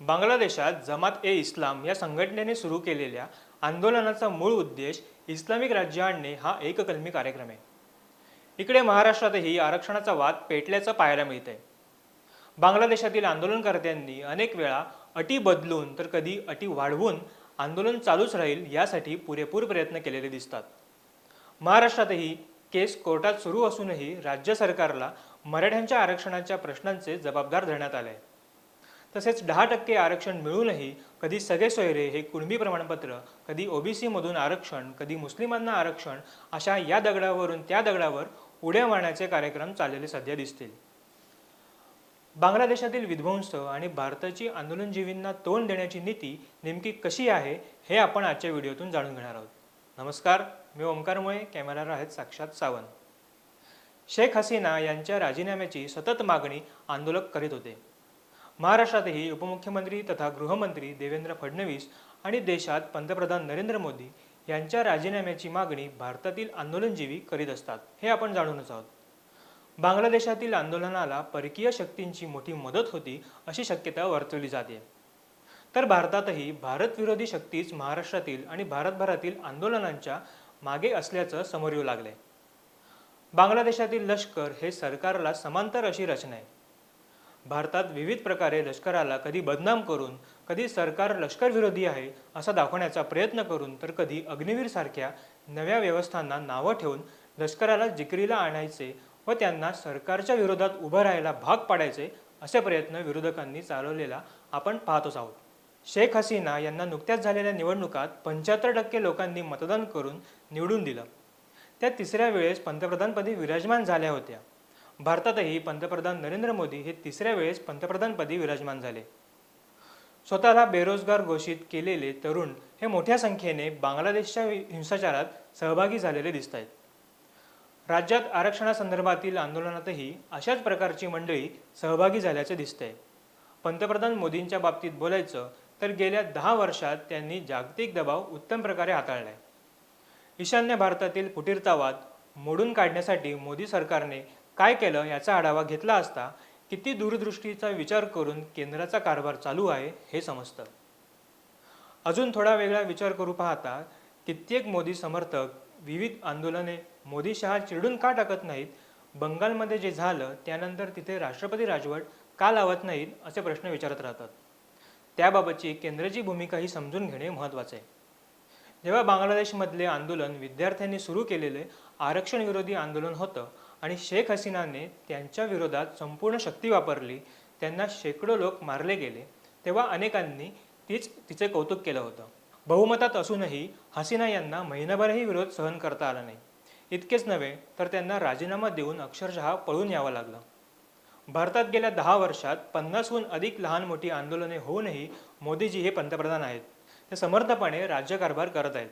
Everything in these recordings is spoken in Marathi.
बांगलादेशात जमात ए इस्लाम या संघटनेने सुरू केलेल्या आंदोलनाचा मूळ उद्देश इस्लामिक राज्य आणणे हा एककलमी कार्यक्रम आहे. इकडे महाराष्ट्रातही आरक्षणाचा वाद पेटल्याचं पाहायला मिळतंय. बांगलादेशातील आंदोलनकर्त्यांनी अनेक वेळा अटी बदलून तर कधी अटी वाढवून आंदोलन चालूच राहील यासाठी पुरेपूर प्रयत्न केलेले दिसतात. महाराष्ट्रातही केस कोर्टात सुरू असूनही राज्य सरकारला मराठ्यांच्या आरक्षणाच्या प्रश्नांचे जबाबदार धरण्यात आले आहे तसेच दहा टक्के आरक्षण मिळूनही कधी सगळे सोयरे हे कुणबी प्रमाणपत्र कधी ओबीसीमधून आरक्षण कधी मुस्लिमांना आरक्षण अशा या दगडावरून त्या दगडावर उड्या मारण्याचे कार्यक्रम चाललेले सध्या दिसतील. बांगलादेशातील विध्वंस आणि भारताची आंदोलनजीवींना तोंड देण्याची नीती नेमकी कशी आहे हे आपण आजच्या व्हिडिओतून जाणून घेणार आहोत. नमस्कार मी ओंकारमुळे कॅमेरावर आहेत साक्षात सावंत. शेख हसीना यांच्या राजीनाम्याची सतत मागणी आंदोलक करीत होते. महाराष्ट्रातही उपमुख्यमंत्री तथा गृहमंत्री देवेंद्र फडणवीस आणि देशात पंतप्रधान नरेंद्र मोदी यांच्या राजीनाम्याची मागणी भारतातील आंदोलनजीवी करीत असतात हे आपण जाणूनच आहोत. बांगलादेशातील आंदोलनाला परकीय शक्तींची मोठी मदत होती अशी शक्यता वर्तवली जाते. तर भारतातही भारतविरोधी शक्तीच महाराष्ट्रातील आणि भारतभरातील आंदोलनांच्या मागे असल्याचं समोर येऊ लागलंय. बांगलादेशातील लष्कर हे सरकारला समांतर अशी रचना आहे. भारतात विविध प्रकारे लष्कराला कधी बदनाम करून कधी सरकार लष्कर विरोधी आहे असा दाखवण्याचा प्रयत्न करून तर कधी अग्निवीरसारख्या नव्या व्यवस्थांना नावं ठेवून लष्कराला जिकरीला आणायचे व त्यांना सरकारच्या विरोधात उभं राहायला भाग पाडायचे असे प्रयत्न विरोधकांनी चालवलेला आपण पाहतोच आहोत. शेख हसीना यांना नुकत्याच झालेल्या निवडणुकात पंच्याहत्तर टक्के लोकांनी मतदान करून निवडून दिलं. त्या तिसऱ्या वेळेस पंतप्रधानपदी विराजमान झाल्या होत्या. भारतातही पंतप्रधान नरेंद्र मोदी हे तिसऱ्या वेळेस पंतप्रधानपदी विराजमान झाले. स्वतःला बेरोजगार घोषित केलेले तरुण हे मोठ्या संख्येने बांगलादेशच्या हिंसाचारात सहभागी झालेले दिसत आहेत. राज्यात आरक्षणासंदर्भातील आंदोलनातही अशाच प्रकारची मंडळी सहभागी झाल्याचे दिसते पंतप्रधान मोदींच्या बाबतीत बोलायचं तर गेल्या दहा वर्षात त्यांनी जागतिक दबाव उत्तम प्रकारे हाताळलाय. ईशान्य भारतातील फुटीरतावाद मोडून काढण्यासाठी मोदी सरकारने काय केलं याचा आढावा घेतला असता किती दूरदृष्टीचा विचार करून केंद्राचा कारभार चालू आहे हे समजतं. अजून थोडा वेगळा विचार करू पाहता कित्येक मोदी समर्थक विविध आंदोलने मोदी शहा चिरडून का टाकत नाहीत? बंगालमध्ये जे झालं त्यानंतर तिथे राष्ट्रपती राजवट का लावत नाहीत? असे प्रश्न विचारत राहतात. त्याबाबतची केंद्राची भूमिकाही समजून घेणे महत्त्वाचे. आहे जेव्हा बांगलादेशमधले आंदोलन विद्यार्थ्यांनी सुरू केलेले आरक्षण विरोधी आंदोलन होतं आणि शेख हसीनाने त्यांच्या विरोधात संपूर्ण शक्ती वापरली. त्यांना शेकडो लोक मारले गेले. तेव्हा अनेकांनी तीच तिचे कौतुक केलं होतं. बहुमतात असूनही हसीना यांना महिनाभरही विरोध सहन करता आला नाही. इतकेच नव्हे तर त्यांना राजीनामा देऊन अक्षरशः पळून यावं लागलं. भारतात गेल्या दहा वर्षात पन्नासहून अधिक लहान मोठी आंदोलने होऊनही मोदीजी हे पंतप्रधान आहेत. ते समर्थपणे राज्यकारभार करत आहेत.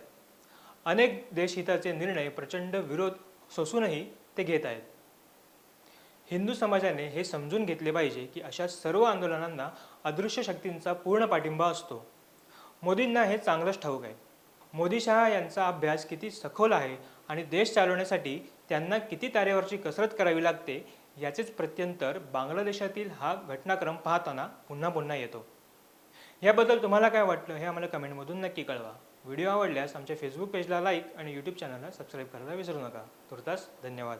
अनेक देशहिताचे निर्णय प्रचंड विरोध सोसूनही ते घेत आहेत. हिंदू समाजाने हे समजून घेतले पाहिजे की अशा सर्व आंदोलनांना अदृश्य शक्तींचा पूर्ण पाठिंबा असतो. मोदींना हे चांगलंच ठाऊक आहे. मोदी शहा यांचा अभ्यास किती सखोल आहे आणि देश चालवण्यासाठी त्यांना किती तारेवरची कसरत करावी लागते याचेच प्रत्यंतर बांगलादेशातील हा घटनाक्रम पाहताना पुन्हा पुन्हा येतो. याबद्दल तुम्हाला काय वाटलं हे आम्हाला कमेंटमधून नक्की कळवा. व्हिडिओ आवडल्यास आमच्या फेसबुक पेजला लाईक आणि यूट्यूब चॅनलला सबस्क्राईब करायला विसरू नका. तुर्तास धन्यवाद.